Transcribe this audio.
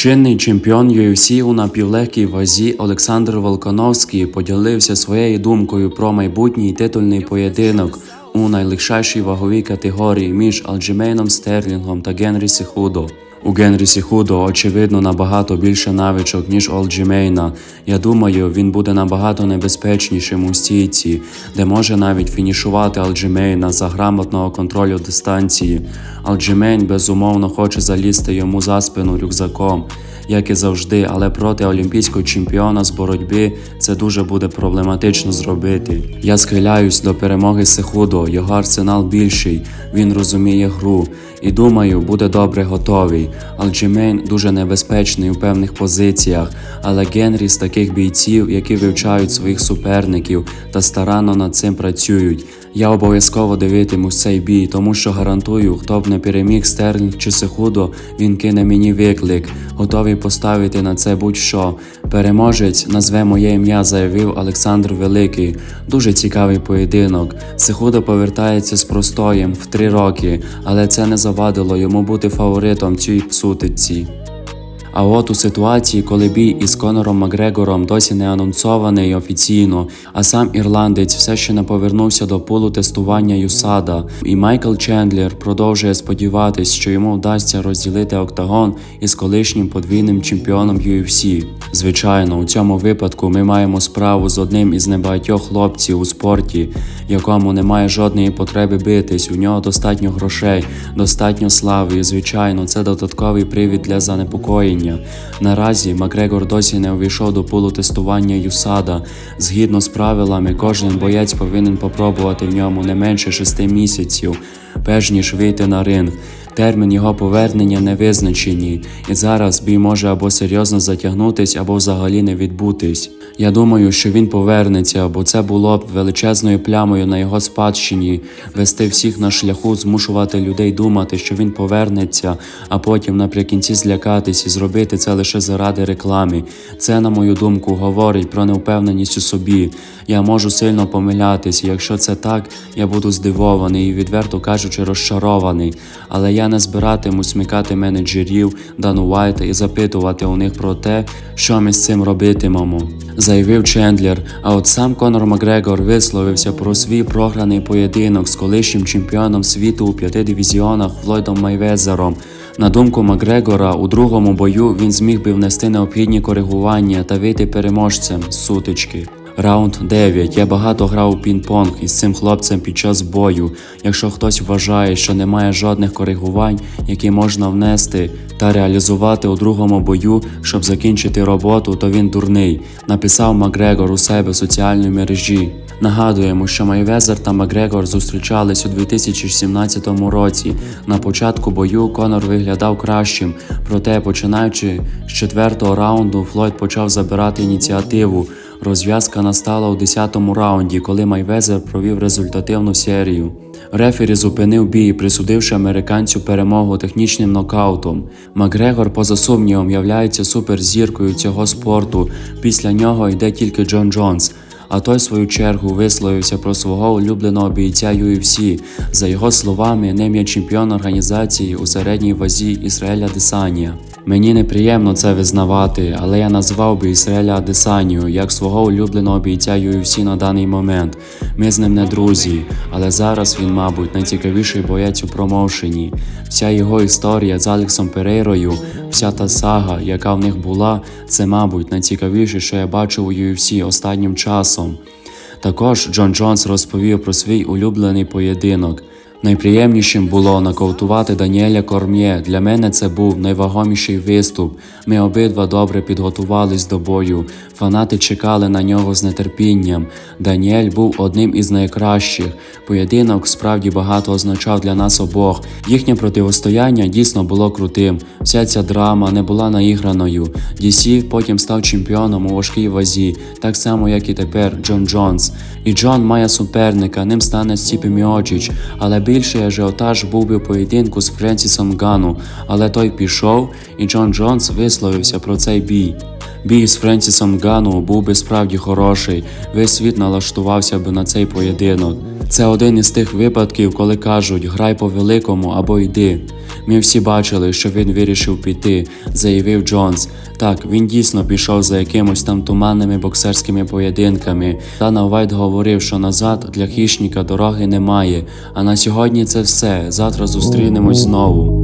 Чинний чемпіон UFC у напівлегкій вазі Олександр Волконовський поділився своєю думкою про майбутній титульний поєдинок у найлегшашій ваговій категорії між Алджімейном Стерлінгом та Генрі Сіхудо. У Генрі Сіхудо, очевидно, набагато більше навичок, ніж у Алджімейна. Я думаю, він буде набагато небезпечнішим у стійці, де може навіть фінішувати Алджімейна за грамотного контролю дистанції. Алджімейн безумовно хоче залізти йому за спину рюкзаком, як і завжди, але проти олімпійського чемпіона з боротьби це дуже буде проблематично зробити. Я схиляюсь до перемоги Сехудо, його арсенал більший, він розуміє гру і думаю, буде добре готовий. Алджімейн дуже небезпечний у певних позиціях, але Генрі з таких бійців, які вивчають своїх суперників та старанно над цим працюють. Я обов'язково дивитимусь цей бій, тому що гарантую, хто б не переміг Стерлінг чи Сехудо, він кине мені виклик, готовий поставити на це будь-що. Переможець назве моє ім'я, заявив Олександр Великий. Дуже цікавий поєдинок. Сехудо повертається з простоєм в три роки, але це не завадило йому бути фаворитом цій сутичці. А от у ситуації, коли бій із Конором Макгрегором досі не анонсований офіційно, а сам ірландець все ще не повернувся до пулу тестування Юсада, і Майкл Чендлер продовжує сподіватись, що йому вдасться розділити октагон із колишнім подвійним чемпіоном UFC. Звичайно, у цьому випадку ми маємо справу з одним із небагатьох хлопців у спорті, якому немає жодної потреби битись. У нього достатньо грошей, достатньо слави, і звичайно, це додатковий привід для занепокоєння. Наразі Макгрегор досі не увійшов до пулу тестування Юсада. Згідно з правилами, кожен боєць повинен попробувати в ньому не менше шести місяців, перш ніж вийти на ринг. Термін його повернення не визначені, і зараз бій може або серйозно затягнутись, або взагалі не відбутись. Я думаю, що він повернеться, бо це було б величезною плямою на його спадщині, вести всіх на шляху, змушувати людей думати, що він повернеться, а потім наприкінці злякатись і зробити це лише заради реклами. Це, на мою думку, говорить про невпевненість у собі. Я можу сильно помилятись, якщо це так, я буду здивований і, відверто кажучи, розчарований. Але я не збиратиму смикати менеджерів Дану Вайта і запитувати у них про те, що ми з цим робитимемо. Заявив Чендлер. А от сам Конор Макгрегор висловився про свій програний поєдинок з колишнім чемпіоном світу у п'яти дивізіонах Флойдом Майвезером. На думку Макгрегора, у другому бою він зміг би внести необхідні коригування та вийти переможцем з сутички. Раунд 9. Я багато грав у пінг-понг із цим хлопцем під час бою. Якщо хтось вважає, що немає жодних коригувань, які можна внести та реалізувати у другому бою, щоб закінчити роботу, то він дурний, написав Макгрегор у себе в соціальній мережі. Нагадуємо, що Майвезер та Макгрегор зустрічались у 2017 році. На початку бою Конор виглядав кращим, проте, починаючи з четвертого раунду, Флойд почав забирати ініціативу. Розв'язка настала у 10-му раунді, коли Майвезер провів результативну серію. Рефері зупинив бій, присудивши американцю перемогу технічним нокаутом. Макгрегор, поза сумнівом, являється суперзіркою цього спорту. Після нього йде тільки Джон Джонс. А той, в свою чергу, висловився про свого улюбленого бійця UFC. За його словами, ним є чемпіон організації у середній вазі Ісраеля Десанія. Мені неприємно це визнавати, але я назвав би Ісраеля Адесанію як свого улюбленого бійця UFC на даний момент. Ми з ним не друзі, але зараз він, мабуть, найцікавіший боєць у промоушені. Вся його історія з Алексом Перейрою, вся та сага, яка в них була, це, мабуть, найцікавіше, що я бачив у UFC останнім часом. Також Джон Джонс розповів про свій улюблений поєдинок. Найприємнішим було нокаутувати Даніеля Корм'є. Для мене це був найвагоміший виступ. Ми обидва добре підготувались до бою. Фанати чекали на нього з нетерпінням. Даніель був одним із найкращих. Поєдинок справді багато означав для нас обох. Їхнє противостояння дійсно було крутим. Вся ця драма не була наіграною. DC потім став чемпіоном у важкій вазі, так само як і тепер Джон Джонс. І Джон має суперника, ним стане Стіпі Міоджіч, але більший ажіотаж був би поєдинку з Френсісом Гану, але той пішов, і Джон Джонс висловився про цей бій. Бій з Френсісом Гану був би справді хороший, весь світ налаштувався би на цей поєдинок. Це один із тих випадків, коли кажуть грай по великому або йди. Ми всі бачили, що він вирішив піти, заявив Джонс. Так, він дійсно пішов за якимось там туманними боксерськими поєдинками. Дана Вайт говорив, що назад для хищника дороги немає. А на сьогодні це все. Завтра зустрінемось знову.